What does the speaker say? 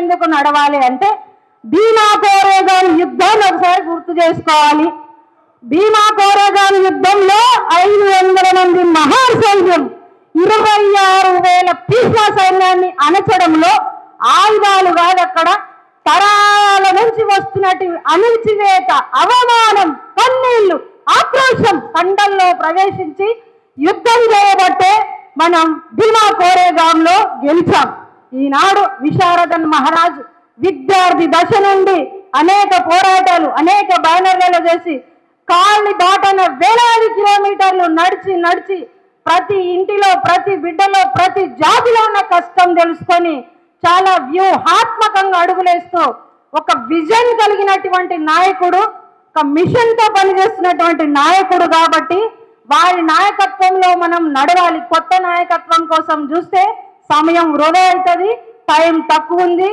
ఎందుకు నడవాలి అంటే భీమా కోరేగాని యుద్ధాన్ని ఒకసారి గుర్తు చేసుకోవాలి. భీమా కోరేగాని యుద్ధంలో ఐదు వందల మంది మహాసైన్యం ఇరవై ఆరు వేల పీస్ల సైన్యాన్ని అణచడంలో ఆయుధాలు కాదు అక్కడ తరాల నుంచి వస్తున్నట్టు అణిచివేత అవమానం కన్నీళ్ళు ఆక్రోశం కండల్లో ప్రవేశించి యుద్ధం చేయబట్టే మనం భీమా కోరేగాంలో గెలిచాం. ఈనాడు విశారదన్ మహారాజ్ విద్యార్థి దశ నుండి అనేక పోరాటాలు అనేక బ్యానర్లలో చేసి కాళ్ళు దాటన వేలాది కిలోమీటర్లు నడిచి నడిచి ప్రతి ఇంటిలో ప్రతి బిడ్డలో ప్రతి జాతిలో ఉన్న కష్టం తెలుసుకొని చాలా వ్యూహాత్మకంగా అడుగులేస్తూ ఒక విజన్ కలిగినటువంటి నాయకుడు ఒక మిషన్తో పనిచేస్తున్నటువంటి నాయకుడు కాబట్టి వారి నాయకత్వంలో మనం నడవాలి. కొత్త నాయకత్వం కోసం చూస్తే సమయం వృధా అవుతుంది టైం తక్కువ ఉంది